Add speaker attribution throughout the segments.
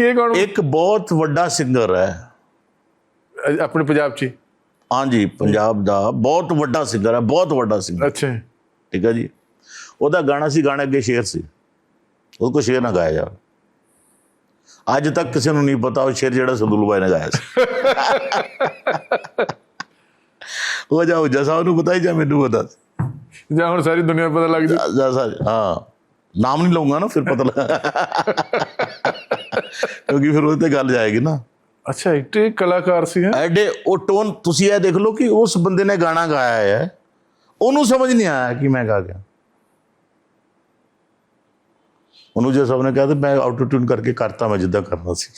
Speaker 1: ਇਹ ਕੌਣ
Speaker 2: ਇੱਕ ਬਹੁਤ ਵੱਡਾ ਸਿੰਗਰ ਹੈ।
Speaker 1: ਆਪਣੇ ਪੰਜਾਬ 'ਚ?
Speaker 2: ਹਾਂਜੀ ਪੰਜਾਬ ਦਾ ਬਹੁਤ ਵੱਡਾ ਸਿੰਗਰ ਹੈ ਬਹੁਤ ਵੱਡਾ ਸਿੰਗਰ
Speaker 1: ਅੱਛਾ।
Speaker 2: ਠੀਕ ਹੈ ਜੀ। ਉਹਦਾ ਗਾਣਾ ਸੀ ਗਾਣੇ ਅੱਗੇ ਸ਼ੇਰ ਸੀ। ਉਹ ਕੋ ਸ਼ੇਰ ਨਾ ਗਾਇਆ ਜਾ ਅੱਜ ਤੱਕ ਕਿਸੇ ਨੂੰ ਨਹੀਂ ਪਤਾ ਉਹ ਸ਼ੇਰ ਜਿਹੜਾ ਸੰਦੂਲ ਬਾਈ ਨੇ ਗਾਇਆ ਸੀ। ਉਹ ਜਾ ਉੱਜਾ ਸਾਹਿਬ ਨੂੰ ਪਤਾ ਹੀ ਜਾਂ ਮੈਨੂੰ ਪਤਾ।
Speaker 1: ਜਾਂ ਹੁਣ ਸਾਰੀ ਦੁਨੀਆ ਪਤਾ ਲੱਗ ਜੂ
Speaker 2: ਹਾਂ। ਨਾਮ ਨਹੀਂ ਲਊਂਗਾ ਨਾ ਫਿਰ ਪਤਾ ਲੱਗ ਕਿਉਂਕਿ ਫਿਰ ਉਹਦੇ ਤੇ ਗੱਲ ਜਾਏਗੀ ਨਾ।
Speaker 1: ਅੱਛਾ ਇੱਕ ਕਲਾਕਾਰ ਸੀ ਹੈ।
Speaker 2: ਐਡੇ ਉਹ ਟੋਨ ਤੁਸੀਂ ਇਹ ਦੇਖ ਲਓ ਕਿ ਉਸ ਬੰਦੇ ਨੇ ਗਾਣਾ ਗਾਇਆ ਹੈ। ਉਹਨੂੰ ਸਮਝ ਨਹੀਂ ਆਇਆ ਕਿ ਮੈਂ ਗਾ ਗਿਆ। ਉਹਨੂੰ ਜੇ ਸਭ ਨੇ ਕਿਹਾ ਤੇ ਮੈਂ ਆਟੋ ਟਿਊਨ ਕਰਕੇ ਕਰਤਾ ਮੈਂ ਜਿੱਦਾਂ ਕਰਨਾ ਸੀ।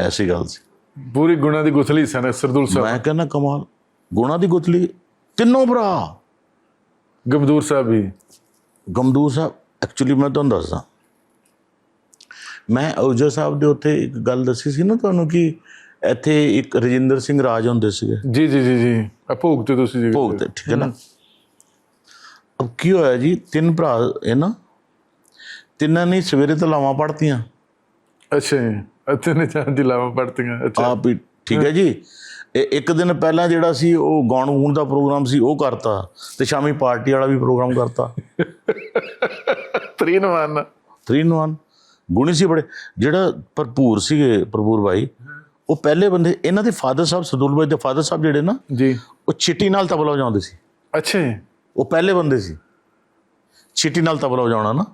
Speaker 2: ਐਸੀ ਗੱਲ ਸੀ।
Speaker 1: ਪੂਰੀ ਗੁਣਾ ਦੀ ਗੁਥਲੀ ਸਨ ਸਰਦੂਲ ਸਾਹਿਬ।
Speaker 2: ਮੈਂ ਕਹਿੰਦਾ ਕਮਾਲ ਗੁਣਾ ਦੀ ਗੁਤਲੀ ਤਿੰਨੋਂ ਭਰਾ।
Speaker 1: ਗਮਦੂਰ ਸਾਹਿਬ ਵੀ।
Speaker 2: ਗਮਦੂਰ ਸਾਹਿਬ ਐਕਚੁਅਲੀ ਮੈਂ ਤੁਹਾਨੂੰ ਦੱਸਦਾ। ਮੈਂ ਔਜਾ ਸਾਹਿਬ ਦੇ ਉੱਤੇ ਇੱਕ ਗੱਲ ਦੱਸੀ ਸੀ ਨਾ ਤੁਹਾਨੂੰ ਕਿ ਇੱਥੇ ਇੱਕ ਰਜਿੰਦਰ ਸਿੰਘ ਰਾਜ ਹੁੰਦੇ ਸੀਗੇ।
Speaker 1: ਜੀ ਜੀ ਜੀ ਜੀ। ਆ ਭੋਗ ਤੇ ਤੁਸੀਂ ਜੀ
Speaker 2: ਭੋਗ ਤੇ ਠੀਕ ਹੈ ਨਾ? ਅਬ ਕੀ ਹੋਇਆ ਜੀ? ਤਿੰਨ ਭਰਾ ਇਹ ਨਾ ਤਿੰਨਾਂ ਨੇ ਸਵੇਰੇ ਤਾਂ ਲਾਵਾਂ ਪੜਤੀਆਂ
Speaker 1: ਅੱਛਾ ਅੱਛਾ ਨੇ ਚਾਹ ਦੀ ਲਾਵਾ ਪੜਤੀਆਂ ਅੱਛਾ।
Speaker 2: ਆਪ ਹੀ ਠੀਕ ਹੈ ਜੀ? ਇੱਕ ਦਿਨ ਪਹਿਲਾਂ ਜਿਹੜਾ ਸੀ ਉਹ ਗਾਉਣ ਗੂਣ ਦਾ ਪ੍ਰੋਗਰਾਮ ਸੀ ਉਹ ਕਰਤਾ। ਤੇ ਸ਼ਾਮੀ ਪਾਰਟੀ ਵਾਲਾ ਵੀ ਪ੍ਰੋਗਰਾਮ ਕਰਤਾ।
Speaker 1: ਤ੍ਰੀਨਵਾਨ
Speaker 2: 3 in 1 ਗੁਣੀ ਸੀ ਬੜੇ ਜਿਹੜਾ ਭਰਪੂਰ ਸੀਗੇ ਭਰਪੂਰ ਭਾਈ ਉਹ ਪਹਿਲੇ ਬੰਦੇ ਇਹਨਾਂ ਦੇ ਫਾਦਰ ਸਾਹਿਬ ਸਦੂਲ ਭਾਈ ਦੇ ਫਾਦਰ ਸਾਹਿਬ ਜਿਹੜੇ ਨਾ
Speaker 1: ਜੀ।
Speaker 2: ਉਹ ਚਿੱਟੀ ਨਾਲ ਤਬਲਾ ਵਜਾਉਂਦੇ ਸੀ।
Speaker 1: ਅੱਛਾ
Speaker 2: ਉਹ ਪਹਿਲੇ ਬੰਦੇ ਸੀ। ਚਿੱਟੀ ਨਾਲ ਤਬਲਾ ਵਜਾਉਣਾ ਨਾ।